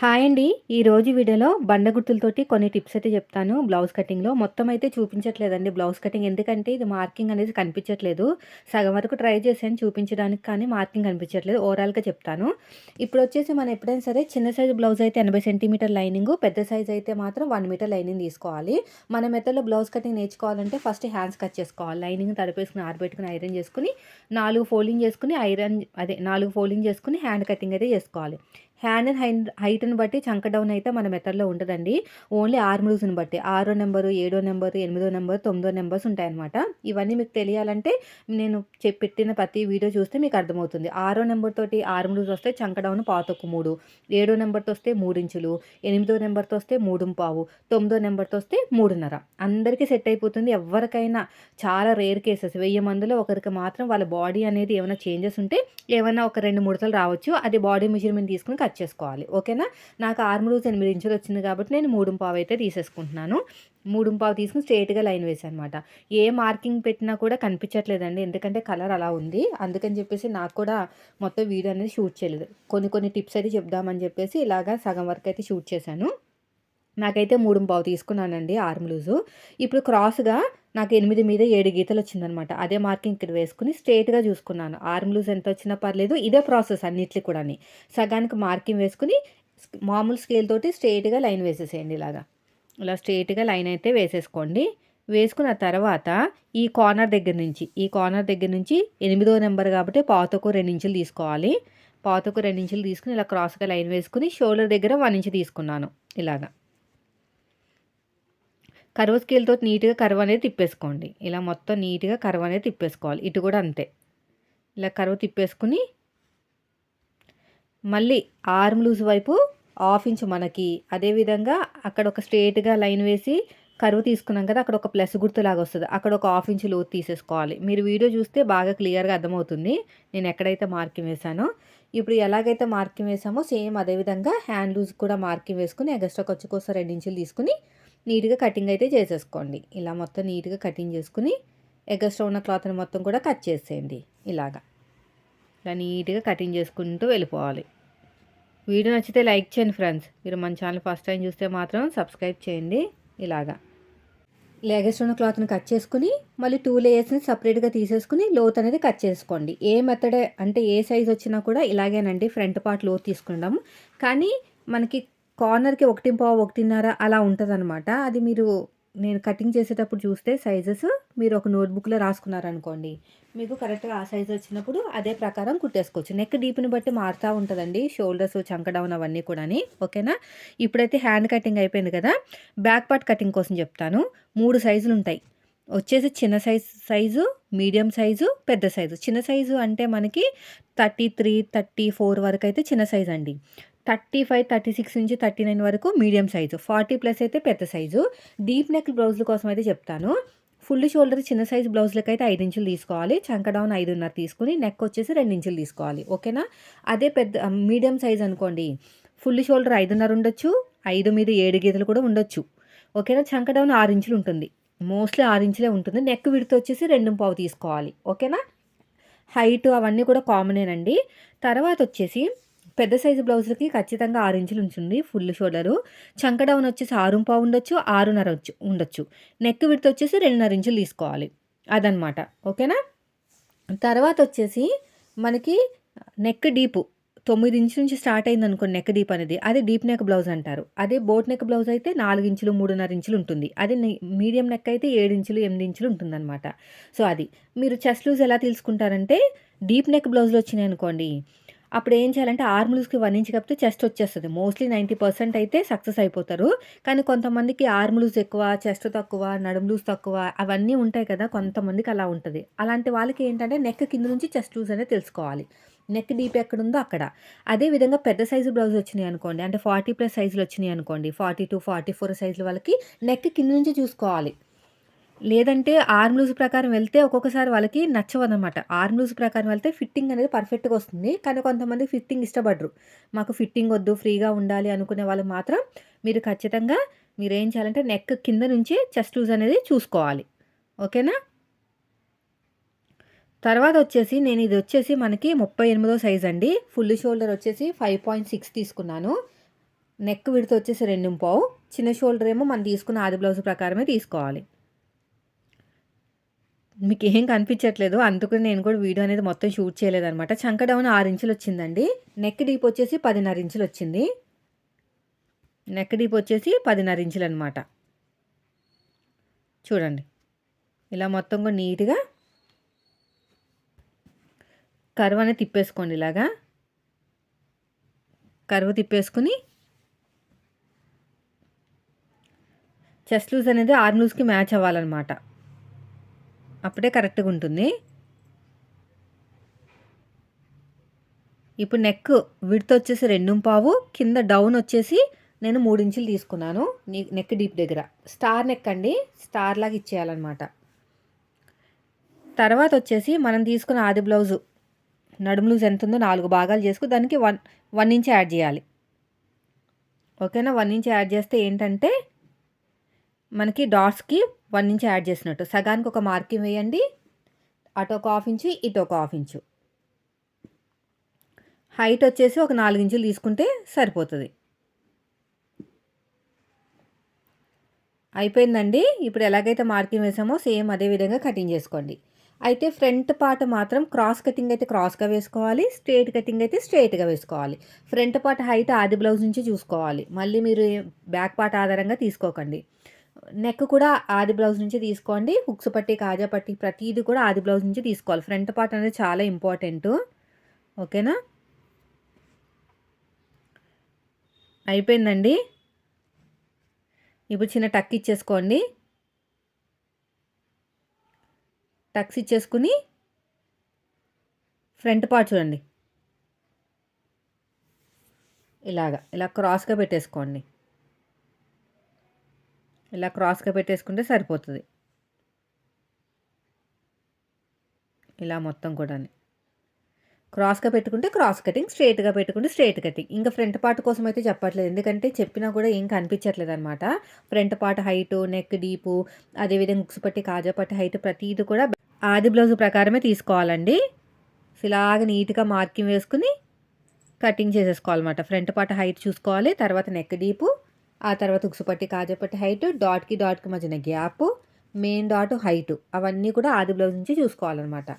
Hi అండి. ఈరోజు వీడియోలో బండ గుర్తులతోటి కొన్ని టిప్స్ అయితే చెప్తాను. బ్లౌజ్ కటింగ్లో మొత్తం అయితే చూపించట్లేదండి. బ్లౌజ్ కటింగ్ ఎందుకంటే ఇది మార్కింగ్ అనేది కనిపించట్లేదు. సగం వరకు ట్రై చేశాను చూపించడానికి కానీ మార్కింగ్ కనిపించట్లేదు. ఓవరాల్గా చెప్తాను. ఇప్పుడు వచ్చేసి మనం ఎప్పుడైనా సరే చిన్న సైజు బ్లౌజ్ అయితే ఎనభై సెంటీమీటర్ లైనింగ్ పెద్ద సైజ్ అయితే మాత్రం వన్ మీటర్ లైనింగ్ తీసుకోవాలి. మన మెత్తలో బ్లౌజ్ కటింగ్ నేర్చుకోవాలంటే ఫస్ట్ హ్యాండ్స్ కట్ చేసుకోవాలి. లైనింగ్ తడిపేసుకుని ఆరబెట్టుకుని ఐరన్ చేసుకుని నాలుగు ఫోల్డింగ్ చేసుకుని ఐరన్ అదే నాలుగు ఫోల్డింగ్ చేసుకుని హ్యాండ్ కటింగ్ అయితే చేసుకోవాలి. హ్యాండ్ అండ్ హైన్ హైట్ని బట్టి చంక డౌన్ అయితే మన మెథడ్లో ఉంటుందండి. ఓన్లీ ఆర్మ్లూస్ని బట్టి. ఆరో నెంబరు ఏడో నెంబరు ఎనిమిదో నెంబర్ తొమ్మిదో నెంబర్స్ ఉంటాయన్నమాట. ఇవన్నీ మీకు తెలియాలంటే నేను పెట్టిన ప్రతి వీడియో చూస్తే మీకు అర్థమవుతుంది. ఆరో నెంబర్ తోటి ఆర్మ్ వస్తే చంక డౌన్ పాతొక్క మూడు. ఏడో నెంబర్తో వస్తే మూడు ఇంచులు. ఎనిమిదో నెంబర్తో వస్తే మూడు పావు. తొమ్మిదో నెంబర్తో వస్తే మూడున్నర. అందరికీ సెట్ అయిపోతుంది. ఎవరికైనా చాలా రేర్ కేసెస్. వెయ్యి మందిలో ఒకరికి మాత్రం వాళ్ళ బాడీ అనేది ఏమైనా చేంజెస్ ఉంటే ఏమైనా ఒక రెండు ముడతలు రావచ్చు. అది బాడీ మెజర్మెంట్ తీసుకుని కట్ చేసుకోవాలి ఓకేనా? నాకు ఆర్మ్ లూజ్ ఎనిమిది ఇంచులు వచ్చింది కాబట్టి నేను మూడు పావు అయితే తీసేసుకుంటున్నాను. మూడు పావు తీసుకుని స్ట్రేట్గా లైన్ వేసాను అనమాట ఏ మార్కింగ్ పెట్టినా కూడా కనిపించట్లేదండి ఎందుకంటే కలర్ అలా ఉంది. అందుకని చెప్పేసి నాకు కూడా మొత్తం వీడియో అనేది షూట్ చేయలేదు. కొన్ని కొన్ని టిప్స్ అయితే చెప్దామని చెప్పేసి ఇలాగా సగం వరకు అయితే షూట్ చేశాను. నాకైతే మూడు పావు తీసుకున్నానండి ఆర్మ్ లూజు ఇప్పుడు క్రాస్గా నాకు ఎనిమిది మీద ఏడు గీతలు వచ్చిందనమాట అదే మార్కింగ్ ఇక్కడ వేసుకుని స్ట్రేట్గా చూసుకున్నాను. ఆర్మ్ లూజ్ ఎంత వచ్చినా పర్లేదు ఇదే ప్రాసెస్ అన్నిట్లు కూడా సగానికి మార్కింగ్ వేసుకుని మామూలు స్కేల్ తోటి స్ట్రేట్గా లైన్ వేసేసేయండి ఇలాగా. ఇలా స్ట్రేట్గా లైన్ అయితే వేసేసుకోండి. వేసుకున్న తర్వాత ఈ కార్నర్ దగ్గర నుంచి ఈ కార్నర్ దగ్గర నుంచి ఎనిమిదో నెంబర్ కాబట్టి పాతకు రెండు ఇంచులు తీసుకోవాలి. పాతకు రెండు ఇంచులు తీసుకుని ఇలా క్రాస్గా లైన్ వేసుకుని షోల్డర్ దగ్గర వన్ ఇంచు తీసుకున్నాను ఇలాగా. కరువు స్కేల్తో నీట్గా కరువు అనేది తిప్పేసుకోండి. ఇలా మొత్తం నీట్గా కరువు అనేది తిప్పేసుకోవాలి. ఇటు కూడా అంతే. ఇలా కరువు తిప్పేసుకుని మళ్ళీ ఆర్మ్ లూజ్ వైపు హాఫ్ ఇంచ్ మనకి. అదేవిధంగా అక్కడ ఒక స్ట్రేట్గా లైన్ వేసి కరువు తీసుకున్నాం కదా అక్కడ ఒక ప్లస్ గుర్తులాగా వస్తుంది. అక్కడ ఒక హాఫ్ ఇంచ్ లోతు తీసేసుకోవాలి. మీరు వీడియో చూస్తే బాగా క్లియర్గా అర్థమవుతుంది. నేను ఎక్కడైతే మార్కింగ్ వేసానో ఇప్పుడు ఎలాగైతే మార్కింగ్ వేసామో సేమ్ అదేవిధంగా హ్యాండ్ లూజ్ కూడా మార్కింగ్ వేసుకుని ఎగస్ట్రా ఖర్చు కోసం రెండు ఇంచులు తీసుకుని నీట్గా కటింగ్ అయితే చేసేసుకోండి. ఇలా మొత్తం నీట్గా కటింగ్ చేసుకుని ఎగస్ట్రా ఉన్న క్లాత్ని మొత్తం కూడా కట్ చేసేయండి. ఇలాగా. ఇలా నీట్గా కటింగ్ చేసుకుంటూ వెళ్ళిపోవాలి. వీడియో నచ్చితే లైక్ చేయండి ఫ్రెండ్స్. మీరు మన ఛానల్ ఫస్ట్ టైం చూస్తే మాత్రం సబ్స్క్రైబ్ చేయండి. ఇలాగా. లేగస్ట్ ఉన్న క్లాత్ని కట్ చేసుకుని మళ్ళీ టూ లేయర్స్ని సపరేట్గా తీసేసుకుని లోత్ అనేది కట్ చేసుకోండి. ఏ మెథడ్ అంటే ఏ సైజ్ వచ్చినా కూడా ఇలాగేనండి. ఫ్రంట్ పార్ట్ లోత్ తీసుకుంటాము. కానీ మనకి కార్నర్కి ఒకటి పావు ఒకటిన్నర అలా ఉంటుంది అనమాట అది మీరు నేను కటింగ్ చేసేటప్పుడు చూస్తే సైజెస్ మీరు ఒక నోట్బుక్లో రాసుకున్నారనుకోండి మీకు కరెక్ట్గా ఆ సైజ్ వచ్చినప్పుడు అదే ప్రకారం కుట్టేసుకోవచ్చు. నెక్ డీప్ని బట్టి మారుతూ ఉంటుందండి షోల్డర్స్ చంక డౌన్ అవన్నీ కూడా ఓకేనా? ఇప్పుడైతే హ్యాండ్ కటింగ్ అయిపోయింది కదా బ్యాక్ పార్ట్ కటింగ్ కోసం చెప్తాను. మూడు సైజులు ఉంటాయి వచ్చేసి చిన్న సైజ్ సైజు మీడియం సైజు పెద్ద సైజు. చిన్న సైజు అంటే మనకి థర్టీ త్రీ థర్టీ ఫోర్ వరకు అయితే చిన్న సైజు అండి థర్టీ ఫైవ్ థర్టీ సిక్స్ నుంచి థర్టీ నైన్ వరకు మీడియం సైజు. ఫార్టీ ప్లస్ అయితే పెద్ద సైజు. డీప్ నెక్ బ్లౌజుల కోసం అయితే చెప్తాను. ఫుల్ షోల్డర్ చిన్న సైజు బ్లౌజ్లకి అయితే ఐదు ఇంచులు తీసుకోవాలి. చంక డౌన్ ఐదున్నర తీసుకుని నెక్ వచ్చేసి రెండు ఇంచులు తీసుకోవాలి. ఓకేనా? అదే పెద్ద మీడియం సైజ్ అనుకోండి. ఫుల్ షోల్డర్ ఐదున్నర ఉండొచ్చు. ఐదు మీద ఏడు గీతలు కూడా ఉండొచ్చు. ఓకేనా? చంక డౌన్ ఆరు ఇంచులు ఉంటుంది. మోస్ట్లీ ఆరు ఇంచులే ఉంటుంది. నెక్ విడత వచ్చేసి రెండు పావు తీసుకోవాలి. ఓకేనా? హైట్ అవన్నీ కూడా కామనేనండి. తర్వాత వచ్చేసి పెద్ద సైజు బ్లౌజ్లకి ఖచ్చితంగా ఆరు ఇంచులు ఉంచండి ఫుల్ షోల్డరు. చంక డౌన్ వచ్చేసి ఆరు పావు ఉండొచ్చు ఆరున్నర వచ్చు ఉండొచ్చు. నెక్ విడత వచ్చేసి రెండున్నర ఇంచులు తీసుకోవాలి. అదనమాట ఓకేనా? తర్వాత వచ్చేసి మనకి నెక్ డీపు తొమ్మిది ఇంచు నుంచి స్టార్ట్ అయింది అనుకోండి నెక్ డీప్ అనేది. అది డీప్ నెక్ బ్లౌజ్ అంటారు. అదే బోట్ నెక్ బ్లౌజ్ అయితే నాలుగు ఇంచులు మూడున్నర ఇంచులు ఉంటుంది. అదే మీడియం నెక్ అయితే ఏడు ఇంచులు ఎనిమిది ఇంచులు ఉంటుందన్నమాట. సో అది. మీరు చెస్ట్ లూజ్ ఎలా తీసుకుంటారంటే డీప్ నెక్ బ్లౌజ్లో వచ్చినాయి అనుకోండి అప్పుడు ఏం చేయాలంటే ఆర్మ్ లూజ్కి వన్ ఇంచ్ కప్పితే చెస్ట్ వచ్చేస్తుంది. మోస్ట్లీ నైంటీ పర్సెంట్ అయితే సక్సెస్ అయిపోతారు. కానీ కొంతమందికి ఆర్మ్ లూజ్ ఎక్కువ చెస్ట్ తక్కువ నడుము లూజ్ తక్కువ అవన్నీ ఉంటాయి కదా కొంతమందికి అలా ఉంటుంది. అలాంటి వాళ్ళకి ఏంటంటే నెక్ కింద నుంచి చెస్ట్ లూజ్ అనేది తెలుసుకోవాలి. నెక్ డీప్ ఎక్కడ ఉందో అక్కడ. అదే విధంగా పెద్ద సైజు బ్లౌజ్ వచ్చినాయి అనుకోండి అంటే ఫార్టీ ప్లస్ సైజులు వచ్చినాయి అనుకోండి ఫార్టీ టూ ఫార్టీ ఫోర్ సైజుల వాళ్ళకి నెక్ కింద నుంచి చూసుకోవాలి. లేదంటే ఆర్మ్ లూజ్ ప్రకారం వెళ్తే ఒక్కొక్కసారి వాళ్ళకి నచ్చవన్నమాట ఆర్మ్ లూజ్ ప్రకారం వెళ్తే ఫిట్టింగ్ అనేది పర్ఫెక్ట్గా వస్తుంది. కానీ కొంతమంది ఫిట్టింగ్ ఇష్టపడరు. మాకు ఫిట్టింగ్ వద్దు ఫ్రీగా ఉండాలి అనుకునే వాళ్ళు మాత్రం మీరు ఖచ్చితంగా మీరు ఏం చేయాలంటే నెక్ కింద నుంచి చెస్ట్ లూజ్ అనేది చూసుకోవాలి. ఓకేనా? తర్వాత వచ్చేసి నేను ఇది వచ్చేసి మనకి ముప్పై ఎనిమిదో సైజ్ అండి. ఫుల్ షోల్డర్ వచ్చేసి ఫైవ్ పాయింట్ సిక్స్ తీసుకున్నాను. నెక్ విడత వచ్చేసి రెండు పావు. చిన్న షోల్డర్ ఏమో మనం తీసుకున్న ఆది బ్లౌజ్ ప్రకారమే తీసుకోవాలి. మీకు ఏం కనిపించట్లేదు. అందుకని నేను కూడా వీడియో అనేది మొత్తం షూట్ చేయలేదనమాట చంక డౌన్ ఆరు ఇంచులు వచ్చిందండి. నెక్ డీప్ వచ్చేసి పదిన్నర ఇంచులు వచ్చింది. నెక్ డీప్ వచ్చేసి పదిన్నర ఇంచులు అనమాట చూడండి. ఇలా మొత్తం కూడా నీట్గా కరువు అనేది తిప్పేసుకోండి ఇలాగా. కరువు తిప్పేసుకుని చెస్ట్ లూజ్ అనేది ఆర్మ్ లూజ్కి మ్యాచ్ అవ్వాలన్నమాట. అప్పుడే కరెక్ట్గా ఉంటుంది. ఇప్పుడు నెక్ విడత వచ్చేసి రెండు పావు కింద డౌన్ వచ్చేసి నేను మూడు ఇంచులు తీసుకున్నాను నెక్ డీప్ దగ్గర. స్టార్ నెక్ అండి స్టార్ లాగా ఇచ్చేయాలన్నమాట. తర్వాత వచ్చేసి మనం తీసుకున్న ఆది బ్లౌజు నడుము లూజ్ ఎంత ఉందో నాలుగు భాగాలు చేసుకుని దానికి వన్ వన్ ఇంచ్ యాడ్ చేయాలి. ఓకేనా? వన్ ఇంచ్ యాడ్ చేస్తే ఏంటంటే మనకి డాట్స్కి వన్ ఇంచ్ యాడ్ చేసినట్టు. సగానికి ఒక మార్కింగ్ వేయండి. అటు ఒక హాఫ్ ఇంచు ఇటు ఒక హాఫ్ ఇంచు. హైట్ వచ్చేసి ఒక నాలుగు ఇంచులు తీసుకుంటే సరిపోతుంది. అయిపోయిందండి. ఇప్పుడు ఎలాగైతే మార్కింగ్ వేసామో సేమ్ అదే విధంగా కటింగ్ చేసుకోండి. అయితే ఫ్రంట్ పార్ట్ మాత్రం క్రాస్ కటింగ్ అయితే క్రాస్గా వేసుకోవాలి. స్ట్రేట్ కటింగ్ అయితే స్ట్రేట్గా వేసుకోవాలి. ఫ్రంట్ పార్ట్ హైట్ ఆది బ్లౌజ్ నుంచి చూసుకోవాలి. మళ్ళీ మీరు బ్యాక్ పార్ట్ ఆధారంగా తీసుకోకండి. నెక్ కూడా ఆది బ్లౌజ్ నుంచి తీసుకోండి. హుక్స్ పట్టి కాజా పట్టి ప్రతిదీ కూడా ఆది బ్లౌజ్ నుంచి తీసుకోవాలి. ఫ్రంట్ పార్ట్ అనేది చాలా ఇంపార్టెంట్. ఓకేనా? అయిపోయిందండి. ఇప్పుడు చిన్న టక్ ఇచ్చేసుకోండి. టక్స్ ఇచ్చేసుకుని ఫ్రంట్ పార్ట్ చూడండి. ఇలాగా ఇలా క్రాస్గా పెట్టేసుకోండి. ఇలా క్రాస్గా పెట్టేసుకుంటే సరిపోతుంది. ఇలా మొత్తం కూడా క్రాస్గా పెట్టుకుంటే క్రాస్ కటింగ్ స్ట్రైట్గా పెట్టుకుంటే స్ట్రైట్ కటింగ్. ఇంకా ఫ్రంట్ పార్ట్ కోసం అయితే చెప్పట్లేదు. ఎందుకంటే చెప్పినా కూడా ఏం కనిపించట్లేదు అనమాట front part height neck deep అదేవిధంగా ఉక్స్ పట్టి కాజా పట్టి హైట్ ప్రతిది కూడా ఆది బ్లౌజ్ ప్రకారమే తీసుకోవాలండి. ఇలాగ నీట్గా మార్కింగ్ వేసుకుని కటింగ్ చేసేసుకోవాలన్నమాట. ఫ్రంట్ పార్ట్ హైట్ చూసుకోవాలి తర్వాత నెక్ డీపు ఆ తర్వాత ఉక్సుపట్టి కాజపట్టి హైట్ డాట్కి డాట్కి మధ్యన గ్యాప్ మెయిన్ డాట్ హైట్ అవన్నీ కూడా ఆది బ్లౌజ్ నుంచి చూసుకోవాలన్నమాట.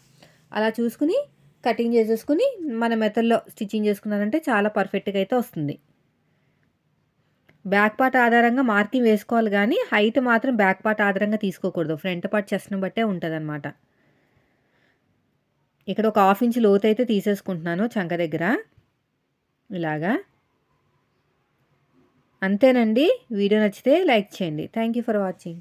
అలా చూసుకుని కటింగ్ చేసేసుకుని మన మెథడ్లో స్టిచ్చింగ్ చేసుకున్నారంటే చాలా పర్ఫెక్ట్గా అయితే వస్తుంది. బ్యాక్ పార్ట్ ఆధారంగా మార్కింగ్ వేసుకోవాలి కానీ హైట్ మాత్రం బ్యాక్ పార్ట్ ఆధారంగా తీసుకోకూడదు. ఫ్రంట్ పార్ట్ చెస్ట్ని బట్టే ఉంటుంది ఇక్కడ ఒక హాఫ్ ఇంచ్ లోతు అయితే తీసేసుకుంటున్నాను చంక దగ్గర. ఇలాగా. అంతేనండి. వీడియో నచ్చితే లైక్ చేయండి. Thank you for watching